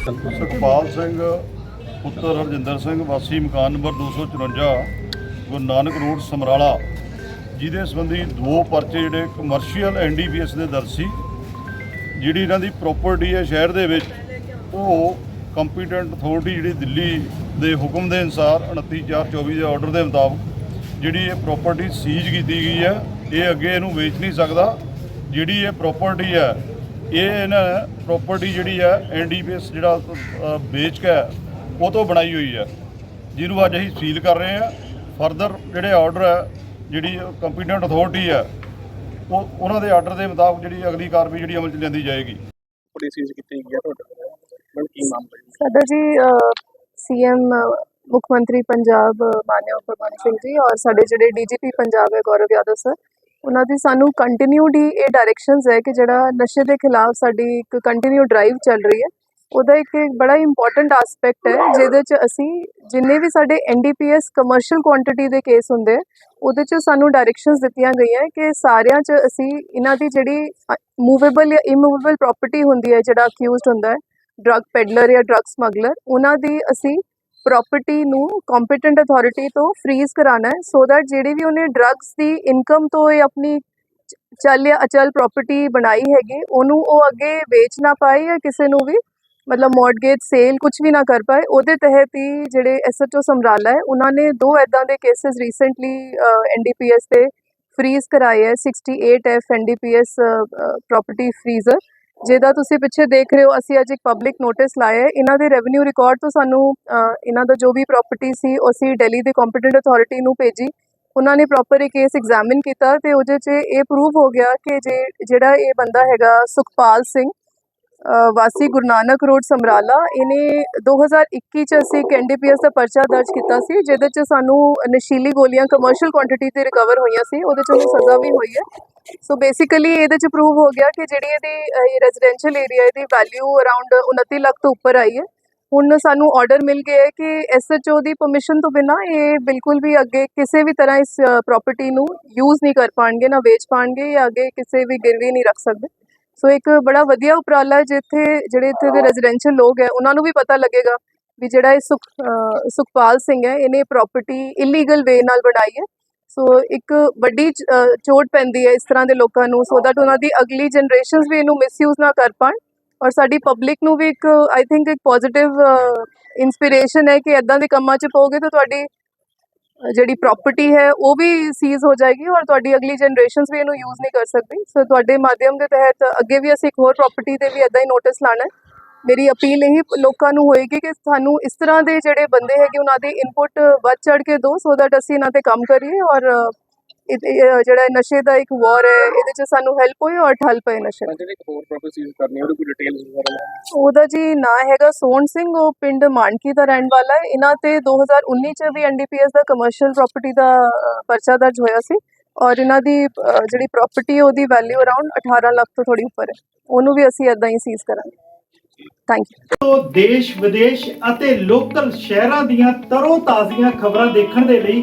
ਸੁਖਪਾਲ ਸਿੰਘ, ਪੁੱਤਰ ਹਰਜਿੰਦਰ ਸਿੰਘ, ਵਾਸੀ ਮਕਾਨ ਨੰਬਰ 254 ਗੁਰੂ ਨਾਨਕ ਰੋਡ, ਸਮਰਾਲਾ, ਜਿਹਦੇ ਸੰਬੰਧੀ ਦੋ ਪਰਚੇ ਜਿਹੜੇ ਕਮਰਸ਼ੀਅਲ ਐਨਡੀਪੀਐਸ ਦੇ ਦਰਜ ਸੀ, ਜਿਹੜੀ ਇਹਨਾਂ ਦੀ ਪ੍ਰਾਪਰਟੀ ਹੈ ਸ਼ਹਿਰ ਦੇ ਵਿੱਚ, ਉਹ ਕੰਪੀਟੈਂਟ ਅਥਾਰਟੀ ਜਿਹੜੀ ਦਿੱਲੀ ਦੇ ਹੁਕਮ ਦੇ ਅਨੁਸਾਰ 29424 ਦੇ ਆਰਡਰ ਦੇ ਮੁਤਾਬਕ ਜਿਹੜੀ ਇਹ ਪ੍ਰਾਪਰਟੀ ਸੀਜ਼ ਕੀਤੀ ਗਈ ਹੈ, ਇਹ ਅੱਗੇ ਇਹਨੂੰ ਵੇਚ ਨਹੀਂ ਸਕਦਾ, ਜਿਹੜੀ ਇਹ ਪ੍ਰਾਪਰਟੀ ਹੈ ਇਹ ਇਹਨਾਂ ਪ੍ਰਾਪਰਟੀ ਜਿਹੜੀ ਹੈ ਐਨਡੀਪੀਐਸ ਜਿਹੜਾ ਵੇਚ ਕੇ ਉਹ ਤੋਂ ਬਣਾਈ ਹੋਈ ਹੈ ਜਿਹਨੂੰ ਅੱਜ ਅਸੀਂ ਸੀਲ ਕਰ ਰਹੇ ਹਾਂ ਫਰਦਰ ਜਿਹੜੇ ਆਰਡਰ ਹੈ ਜਿਹੜੀ ਕੰਪੀਟੈਂਟ ਅਥਾਰਟੀ ਹੈ ਉਹ ਉਹਨਾਂ ਦੇ ਆਰਡਰ ਦੇ ਮੁਤਾਬਕ ਜਿਹੜੀ ਅਗਲੀ ਕਾਰਵਾਈ ਜਿਹੜੀ ਅਮਲ 'ਚ ਲਿਆਂਦੀ ਜਾਏਗੀ। ਚੀਜ਼ ਕੀਤੀ ਗਈ ਹੈ ਤੁਹਾਡੇ ਕੋਲ? ਕੀ ਮਾਮਲਾ ਸਾਡਾ ਜੀ ਸੀਐਮ ਮੁੱਖ ਮੰਤਰੀ ਪੰਜਾਬ ਮਾਨਯੋਗ ਭਗਵੰਤ ਸਿੰਘ ਜੀ ਔਰ ਸਾਡੇ ਜਿਹੜੇ ਡੀਜੀਪੀ ਪੰਜਾਬ ਹੈ ਗੌਰਵ ਯਾਦਵ ਸਰ ਉਹਨਾਂ ਦੀ ਸਾਨੂੰ ਕੰਟੀਨਿਊਡ ਹੀ ਇਹ ਡਾਇਰੈਕਸ਼ਨਸ ਹੈ ਕਿ ਜਿਹੜਾ ਨਸ਼ੇ ਦੇ ਖਿਲਾਫ ਸਾਡੀ ਇੱਕ ਕੰਟੀਨਿਊ ਡਰਾਈਵ ਚੱਲ ਰਹੀ ਹੈ। ਉਹਦਾ ਇੱਕ ਬੜਾ ਇੰਪੋਰਟੈਂਟ ਐਸਪੈਕਟ ਹੈ ਜਿਹਦੇ 'ਚ ਅਸੀਂ ਜਿੰਨੇ ਵੀ ਸਾਡੇ ਐਨਡੀਪੀਐਸ ਕਮਰਸ਼ੀਅਲ ਕੁਆਂਟੀਟੀ ਦੇ ਕੇਸ ਹੁੰਦੇ ਆ, ਉਹਦੇ 'ਚ ਸਾਨੂੰ ਡਾਇਰੈਕਸ਼ਨਸ ਦਿੱਤੀਆਂ ਗਈਆਂ ਕਿ ਸਾਰਿਆਂ 'ਚ ਅਸੀਂ ਇਹਨਾਂ ਦੀ ਜਿਹੜੀ ਮੂਵੇਬਲ ਜਾਂ ਇਮੂਵੇਬਲ ਪ੍ਰਾਪਰਟੀ ਹੁੰਦੀ ਹੈ ਜਿਹੜਾ ਅਕਿਊਜ਼ਡ ਹੁੰਦਾ ਹੈ ਡਰੱਗ ਪੈਡਲਰ ਜਾਂ ਡਰੱਗ ਸਮਗਲਰ ਉਹਨਾਂ ਦੀ ਅਸੀਂ ਪ੍ਰਾਪਰਟੀ ਨੂੰ ਕੰਪੀਟੈਂਟ ਅਥਾਰਟੀ ਤੋਂ ਫ੍ਰੀਜ਼ ਕਰਾਣਾ ਹੈ ਸੋ ਦੈਟ ਜਿਹੜੀ ਵੀ ਉਹਨੇ ਡਰੱਗਸ ਦੀ ਇਨਕਮ ਤੋਂ ਇਹ ਆਪਣੀ ਚ- ਚੱਲ ਜਾਂ ਅਚਲ ਪ੍ਰਾਪਰਟੀ ਬਣਾਈ ਹੈਗੀ, ਉਹਨੂੰ ਉਹ ਅੱਗੇ ਵੇਚ ਨਾ ਪਾਏ ਜਾਂ ਕਿਸੇ ਨੂੰ ਵੀ, ਮਤਲਬ ਮੌਰਗੇਜ ਸੇਲ ਕੁਝ ਵੀ ਨਾ ਕਰ ਪਾਏ, ਉਹਦੇ ਤਹਿਤ ਹੀ ਜਿਹੜੇ ਐਸਐਚਓ ਸਮਰਾਲਾ ਹੈ, ਉਹਨਾਂ ਨੇ ਦੋ ਐਦਾਂ ਦੇ ਕੇसेस ਰੀਸੈਂਟਲੀ ਐਨਡੀਪੀਐਸ ਤੇ ਫ੍ਰੀਜ਼ ਕਰਾਏ ਹੈ 68 ਐਫ ਐਨਡੀਪੀਐਸ ਪ੍ਰਾਪਰਟੀ ਫ੍ਰੀਜ਼ਰ ਜਿਹਦਾ ਤੁਸੀਂ ਪਿੱਛੇ ਦੇਖ ਰਹੇ ਹੋ, ਅਸੀਂ ਅੱਜ ਇੱਕ ਪਬਲਿਕ ਨੋਟਿਸ ਲਾਇਆ ਹੈ। ਇਹਨਾਂ ਦੇ ਰੈਵਨਿਊ ਰਿਕਾਰਡ ਤੋਂ ਸਾਨੂੰ ਇਹਨਾਂ ਦਾ ਜੋ ਵੀ ਪ੍ਰਾਪਰਟੀ ਸੀ, ਉਹ ਅਸੀਂ ਦਿੱਲੀ ਦੇ ਕੰਪੀਟੈਂਟ ਅਥਾਰਟੀ ਨੂੰ ਭੇਜੀ। ਉਹਨਾਂ ਨੇ ਪ੍ਰੋਪਰ ਇਹ ਕੇਸ ਐਗਜ਼ਾਮਿਨ ਕੀਤਾ ਤੇ ਉਹਦੇ 'ਚ ਇਹ ਪ੍ਰੂਵ ਹੋ ਗਿਆ ਕਿ ਜੇ, ਜਿਹੜਾ ਇਹ ਬੰਦਾ ਹੈਗਾ ਸੁਖਪਾਲ ਸਿੰਘ ਵਾਸੀ ਗੁਰੂ ਨਾਨਕ ਰੋਡ ਸਮਰਾਲਾ, ਇਹਨੇ 2021 ਚ ਅਸੀਂ ਇੱਕ ਐਨਡੀਪੀਐਸ ਦਾ ਪਰਚਾ ਦਰਜ ਕੀਤਾ ਸੀ, ਜਿਹਦੇ ਚ ਸਾਨੂੰ ਨਸ਼ੀਲੀ ਗੋਲੀਆਂ ਕਮਰਸ਼ੀਅਲ ਕੁਆਂਟੀਟੀ ਤੇ ਰਿਕਵਰ ਹੋਈਆਂ ਸੀ, ਉਹਦੇ ਚ ਉਹਨੂੰ ਸਜ਼ਾ ਵੀ ਹੋਈ ਹੈ। ਸੋ ਬੇਸਿਕਲੀ ਇਹਦੇ ਚ ਪ੍ਰੂਵ ਹੋ ਗਿਆ ਕਿ ਜਿਹੜੀ ਇਹਦੀ ਇਹ ਰੈਜ਼ੀਡੈਂਸ਼ੀਅਲ ਏਰੀਆ ਇਹਦੀ ਵੈਲਿਊ ਅਰਾਊਂਡ 29 ਲੱਖ ਤੋਂ ਉੱਪਰ ਆਈ ਹੈ। ਹੁਣ ਸਾਨੂੰ ਆਰਡਰ ਮਿਲ ਗਿਆ ਹੈ ਕਿ ਐਸਐਚਓ ਦੀ ਪਰਮਿਸ਼ਨ ਤੋਂ ਬਿਨਾ ਇਹ ਬਿਲਕੁਲ ਵੀ ਅੱਗੇ ਕਿਸੇ ਵੀ ਤਰ੍ਹਾਂ ਇਸ ਪ੍ਰਾਪਰਟੀ ਨੂੰ ਯੂਜ਼ ਨਹੀਂ ਕਰ ਪਾਣਗੇ, ਨਾ ਵੇਚ ਪਾਣਗੇ ਜਾਂ ਅੱਗੇ ਕਿਸੇ ਵੀ ਗਿਰਵੀ ਨਹੀਂ ਰੱਖ ਸਕਦੇ। ਸੋ ਇੱਕ ਬੜਾ ਵਧੀਆ ਉਪਰਾਲਾ ਜਿੱਥੇ ਜਿਹੜੇ ਇੱਥੇ ਦੇ ਰੈਜ਼ੀਡੈਂਸ਼ੀਅਲ ਲੋਕ ਹੈ, ਉਹਨਾਂ ਨੂੰ ਵੀ ਪਤਾ ਲੱਗੇਗਾ ਵੀ ਜਿਹੜਾ ਇਹ ਸੁਖ ਸੁਖਪਾਲ ਸਿੰਘ ਹੈ, ਇਹਨੇ ਪ੍ਰਾਪਰਟੀ ਇਲੀਗਲ ਵੇ ਨਾਲ ਬਣਾਈ ਹੈ। ਸੋ ਇੱਕ ਵੱਡੀ ਚੋਟ ਪੈਂਦੀ ਹੈ ਇਸ ਤਰ੍ਹਾਂ ਦੇ ਲੋਕਾਂ ਨੂੰ ਸੋ ਦੈਟ ਉਹਨਾਂ ਦੀ ਅਗਲੀ ਜਨਰੇਸ਼ਨਸ ਵੀ ਇਹਨੂੰ ਮਿਸਯੂਜ਼ ਨਾ ਕਰ ਪਾਣ ਔਰ ਸਾਡੀ ਪਬਲਿਕ ਨੂੰ ਵੀ ਇੱਕ ਆਈ ਥਿੰਕ ਇੱਕ ਪੋਜ਼ਿਟਿਵ ਇਨਸਪੀਰੇਸ਼ਨ ਹੈ ਕਿ ਇਦਾਂ ਦੇ ਕੰਮਾਂ 'ਚ ਪਾਓਗੇ ਤਾਂ ਤੁਹਾਡੀ ਜਿਹੜੀ ਪ੍ਰਾਪਰਟੀ ਹੈ, ਉਹ ਵੀ ਸੀਜ਼ ਹੋ ਜਾਏਗੀ ਔਰ ਤੁਹਾਡੀ ਅਗਲੀ ਜਨਰੇਸ਼ਨਸ ਵੀ ਇਹਨੂੰ ਯੂਜ਼ ਨਹੀਂ ਕਰ ਸਕਦੀ। ਸੋ ਤੁਹਾਡੇ ਮਾਧਿਅਮ ਦੇ ਤਹਿਤ ਅੱਗੇ ਵੀ ਅਸੀਂ ਇੱਕ ਹੋਰ ਪ੍ਰਾਪਰਟੀ ਤੇ ਵੀ ਇਦਾਂ ਹੀ ਨੋਟਿਸ ਲਾਣਾ ਹੈ। ਮੇਰੀ ਅਪੀਲ ਇਹ ਲੋਕਾਂ ਨੂੰ ਹੋਏਗੀ ਕਿ ਸਾਨੂੰ ਇਸ ਤਰ੍ਹਾਂ ਦੇ ਜਿਹੜੇ ਬੰਦੇ ਹੈਗੇ, ਉਹਨਾਂ ਦੀ ਇਨਪੁਟ ਵੱਧ ਚੜ ਕੇ ਦਿਓ ਸੋ ਦੈਟ ਅਸੀਂ ਇਹਨਾਂ ਤੇ ਕੰਮ ਕਰੀਏ ਔਰ ਜਿਹੜਾ ਨਸ਼ੇ ਦਾ ਇੱਕ ਵਾਰ ਹੈ ਇਹਦੇ 'ਚ ਸਾਨੂੰ ਹੈਲਪ ਹੋਏ ਔਰ ਠੱਲ ਪਏ ਨਸ਼ੇ? ਜਿਹੜੇ ਇੱਕ ਹੋਰ ਪ੍ਰੋਪਰ ਚੀਜ਼ ਕਰਨੀ ਉਹਦੀ ਕੋਈ ਡਿਟੇਲਸ ਵਗੈਰਾ ਉਹਦਾ ਜੀ ਨਾਂ ਹੈਗਾ ਸੋਹਣ ਸਿੰਘ ਉਹ ਪਿੰਡ ਮਾਨਕੀ ਦਾ ਰਹਿਣ ਵਾਲਾ ਹੈ। ਇਹਨਾਂ ਤੇ 2019 ਚ ਵੀ ਐਨਡੀਪੀਐਸ ਦਾ ਕਮਰਸ਼ੀਅਲ ਪ੍ਰਾਪਰਟੀ ਦਾ ਪਰਚਾ ਦਰਜ ਹੋਇਆ ਸੀ ਔਰ ਇਹਨਾਂ ਦੀ ਜਿਹੜੀ ਪ੍ਰਾਪਰਟੀ ਉਹਦੀ ਵੈਲਿਊ ਅਰਾਊਂਡ 18 ਲੱਖ ਤੋਂ ਥੋੜੀ ਉੱਪਰ ਹੈ। ਉਹਨੂੰ ਵੀ ਅਸੀਂ ਇਦਾਂ ਹੀ ਸੀਜ਼ ਕਰਾਂਗੇ। ਥੈਂਕ ਯੂ ਦੇਸ਼ ਵਿਦੇਸ਼ ਅਤੇ ਲੋਕਲ ਸ਼ਹਿਰਾਂ ਦੀਆਂ ਤਰੋ ਤਾਜ਼ੀਆਂ ਖਬਰਾਂ ਦੇਖਣ ਦੇ ਲਈ